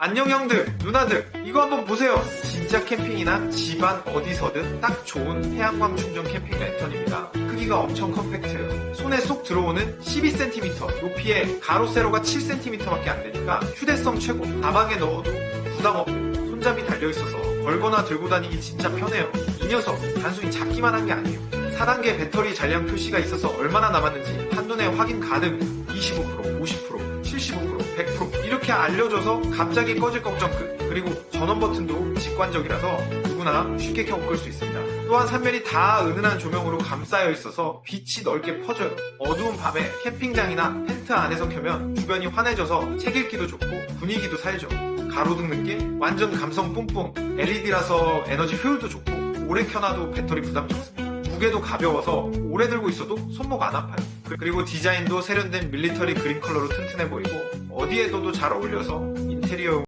안녕 형들, 누나들, 이거 한번 보세요. 진짜 캠핑이나 집안 어디서든 딱 좋은 태양광 충전 캠핑 랜턴입니다. 크기가 엄청 컴팩트해요. 손에 쏙 들어오는 12cm, 높이에 가로 세로가 7cm밖에 안 되니까 휴대성 최고. 가방에 넣어도 부담 없고 손잡이 달려 있어서 걸거나 들고 다니기 진짜 편해요. 이 녀석 단순히 작기만 한 게 아니에요. 4단계 배터리 잔량 표시가 있어서 얼마나 남았는지 한눈에 확인 가능. 25%, 50%, 75%, 100% 이렇게 알려줘서 갑자기 꺼질 걱정 끝. 그리고 전원 버튼도 직관적이라서 누구나 쉽게 켜고 끌수 있습니다. 또한 삼면이 다 은은한 조명으로 감싸여 있어서 빛이 넓게 퍼져요. 어두운 밤에 캠핑장이나 텐트 안에서 켜면 주변이 환해져서 책 읽기도 좋고 분위기도 살죠. 가로등 느낌? 완전 감성 뿜뿜. LED라서 에너지 효율도 좋고 오래 켜놔도 배터리 부담 적습니다. 무게도 가벼워서 오래 들고 있어도 손목 안 아파요. 그리고 디자인도 세련된 밀리터리 그린 컬러로 튼튼해 보이고 어디에 둬도 잘 어울려서 인테리어